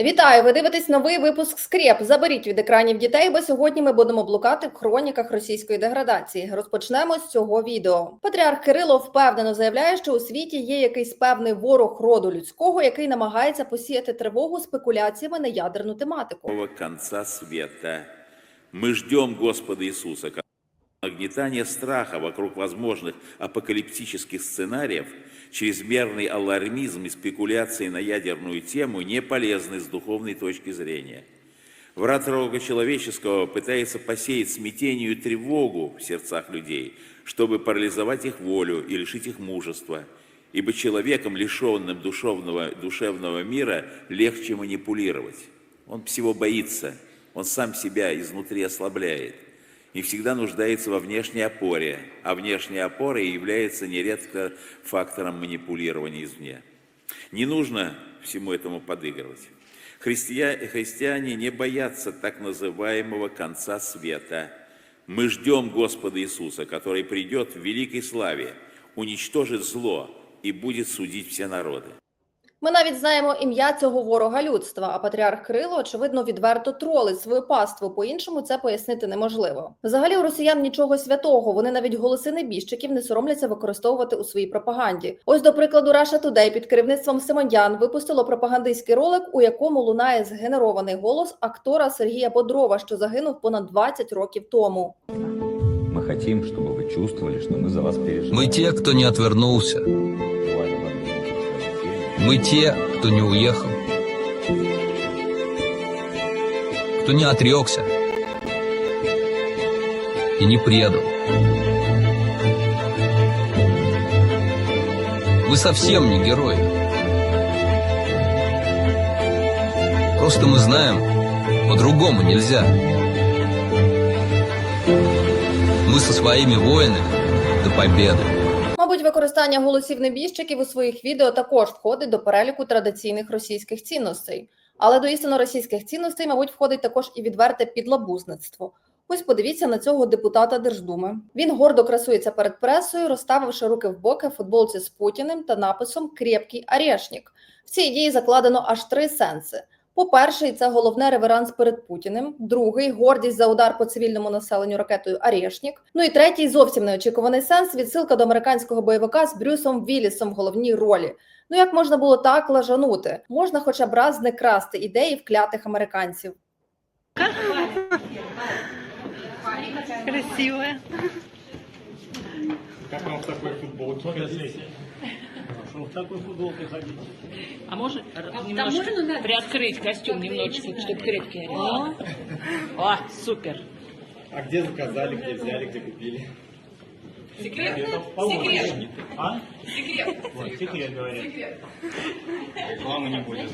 Вітаю! Ви дивитесь новий випуск Скреп. Заберіть від екранів дітей, бо сьогодні ми будемо блукати в хроніках російської деградації. Розпочнемо з цього відео. Патріарх Кирило впевнено заявляє, що у світі є якийсь певний ворог роду людського, який намагається посіяти тривогу спекуляціями на ядерну тематику. нового конца света. Мы ждем Господа Иисуса. Нагнетание страха вокруг возможных апокалиптических сценариев, чрезмерный алармизм и спекуляции на ядерную тему не полезны с духовной точки зрения. Враг рога человеческого пытается посеять смятение и тревогу в сердцах людей, чтобы парализовать их волю и лишить их мужества. Ибо человеком, лишенным душевного, душевного мира, легче манипулировать. Он всего боится, он сам себя изнутри ослабляет и всегда нуждается во внешней опоре, а внешняя опора является нередко фактором манипулирования извне. Не нужно всему этому подыгрывать. Христия- христиане не боятся так называемого конца света. Мы ждем Господа Иисуса, который придет в великой славе, уничтожит зло и будет судить все народы. Ми навіть знаємо ім'я цього ворога людства. А патріарх Кирило, очевидно, відверто тролить свою паству. По-іншому це пояснити неможливо. Взагалі, у росіян нічого святого. Вони навіть голоси небіжчиків не соромляться використовувати у своїй пропаганді. Ось, до прикладу, Russia Today під керівництвом Симонян випустило пропагандистський ролик, у якому лунає згенерований голос актора Сергія Бодрова, що загинув понад 20 років тому. Мы хотим, чтобы вы чувствовали, что мы за вас переживаем. Мы те, кто не отвернулся. Мы те, кто не уехал. Кто не отрекся. И не предал. Вы совсем не герои. Просто мы знаем, по-другому нельзя. Мы со своими воинами до победы. Мабуть, використання голосів небіжчиків у своїх відео також входить до переліку традиційних російських цінностей. Але до істинно російських цінностей, мабуть, входить також і відверте підлабузництво. Ось подивіться на цього депутата Держдуми. Він гордо красується перед пресою, розставивши руки в боки в футболці з Путіним та написом Крепкий Орешник. В цій ідеї закладено аж три сенси. По-перше, це головне реверанс перед Путіним. Другий гордість за удар по цивільному населенню ракетою Орешник. Ну і третій зовсім неочікуваний сенс відсилка до американського бойовика з Брюсом Віллісом в головній ролі. Ну як можна було так лажанути? Можна хоча б раз не красти ідеї вклятих американців. Красивая. Как вам такой ходить? Что в такой футболке ходить? А может немножко приоткрыть костюм немножечко, чтобы крепкий О, О, супер. А где заказали, где взяли, где купили? Секрет? Секрет. А? Секрет. Вот, секрет, говорят. Рекламы не будет.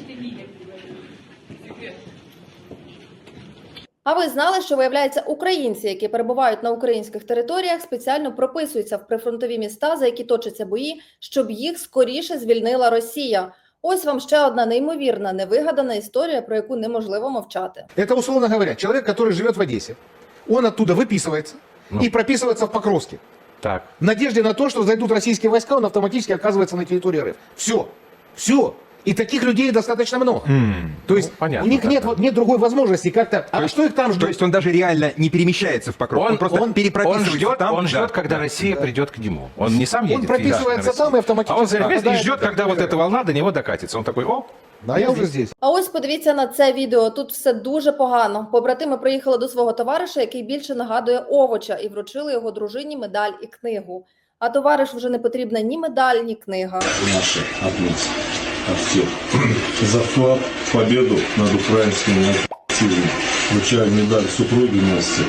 А ви знали, що виявляється, українці, які перебувають на українських територіях, спеціально прописуються в прифронтові міста, за які точаться бої, щоб їх скоріше звільнила Росія. Ось вам ще одна неймовірна, невигадана історія, про яку неможливо мовчати. Это, условно говоря, человек, который живет в Одессе. Он оттуда выписывается и прописывается в Покровске. Так. В надежде на то, что зайдут российские войска, он автоматически оказывается на территории РФ. Все. Все. И таких людей достаточно много. То есть ну, понятно, у них да, нет, да. вот нет другой возможности как-то... А что их там То ждет? есть он даже реально не перемещается в Покров. Он, просто он перепрописывается ждет, там. он да. ждет, когда Россия придет к нему. Он не сам Он едет. прописывается фига, на там и Россию. автоматически А он залез и попадает ждет, в когда вот РФ. эта волна до него докатится. Он такой, о, А я уже здесь. А ось подивіться на це відео. Тут все дуже погано. Побратими приїхали до свого товариша, який більше нагадує овоча, і вручили його дружині медаль і книгу. А товариш вже не потрібна ні медаль, ні книга. наши от нас, от всех, за вклад в победу над украинским нацизмом. Вручаю медаль супруге Насти.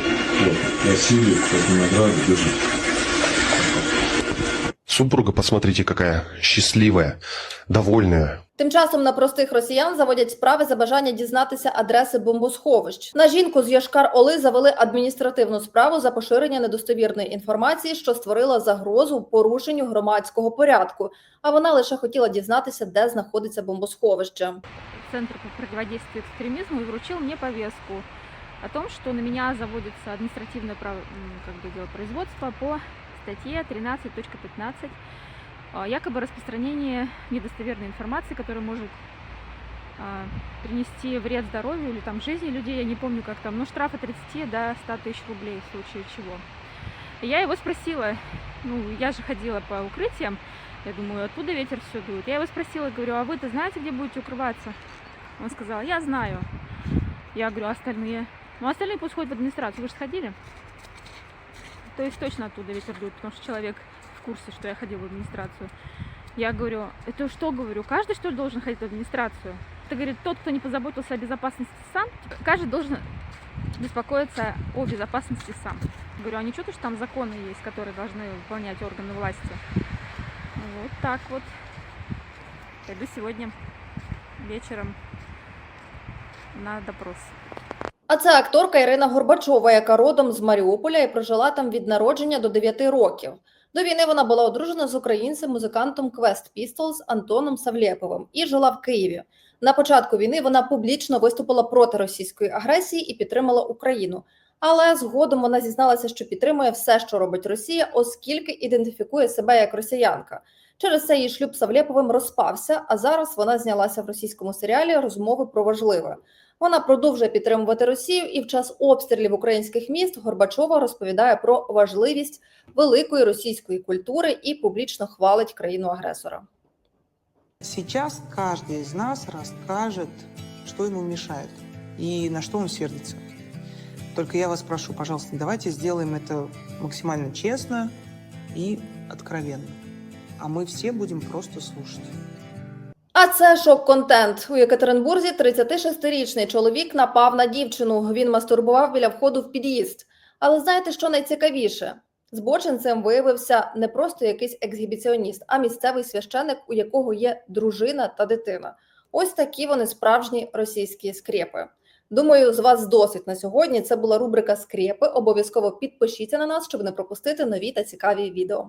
Вот, Василий, как награду держит. Супруга, посмотрите, какая счастливая, довольная. Тим часом на простих росіян заводять справи за бажання дізнатися адреси бомбосховищ. На жінку з Йошкар Оли завели адміністративну справу за поширення недостовірної інформації, що створила загрозу порушенню громадського порядку. А вона лише хотіла дізнатися, де знаходиться бомбосховище. Центр по противодействию экстремизму и вручил мне повестку о том, что на меня заводится административное право- бы, дело производства по статье 13.15 а, якобы распространение недостоверной информации, которая может а, принести вред здоровью или там жизни людей, я не помню как там, ну штраф от 30 до 100 тысяч рублей в случае чего. Я его спросила, ну я же ходила по укрытиям, я думаю, оттуда ветер все дует. Я его спросила, говорю, а вы-то знаете, где будете укрываться? Он сказал, я знаю. Я говорю, а остальные? Ну, остальные пусть ходят в администрацию. Вы же сходили? То есть точно оттуда ветер дует, потому что человек в курсе, что я ходила в администрацию. Я говорю, это что, говорю, каждый, что ли, должен ходить в администрацию? Это, говорит, тот, кто не позаботился о безопасности сам. Каждый должен беспокоиться о безопасности сам. Говорю, а не что-то, что там законы есть, которые должны выполнять органы власти. Вот так вот. Пойду сегодня вечером на допрос. А це акторка Ірина Горбачова, яка родом з Маріуполя і прожила там від народження до 9 років. До війни вона була одружена з українцем музикантом Quest Pistols Антоном Савлєповим і жила в Києві. На початку війни вона публічно виступила проти російської агресії і підтримала Україну. Але згодом вона зізналася, що підтримує все, що робить Росія, оскільки ідентифікує себе як росіянка. Через це її шлюб Савлєповим розпався, а зараз вона знялася в російському серіалі Розмови про важливе. Вона продовжує підтримувати Росію і в час обстрілів українських міст Горбачова розповідає про важливість великої російської культури і публічно хвалить країну агресора. Сейчас каждый из нас расскажет, что ему мешает и на что он сердится. Только я вас прошу, пожалуйста, давайте сделаем это максимально честно и откровенно. А мы все будем просто слушать. А це шок-контент. У Екатеринбурзі 36-річний чоловік напав на дівчину. Він мастурбував біля входу в під'їзд. Але знаєте, що найцікавіше? Збочинцем виявився не просто якийсь ексгібіціоніст, а місцевий священик, у якого є дружина та дитина. Ось такі вони справжні російські скрепи. Думаю, з вас досить на сьогодні. Це була рубрика Скрепи. Обов'язково підпишіться на нас, щоб не пропустити нові та цікаві відео.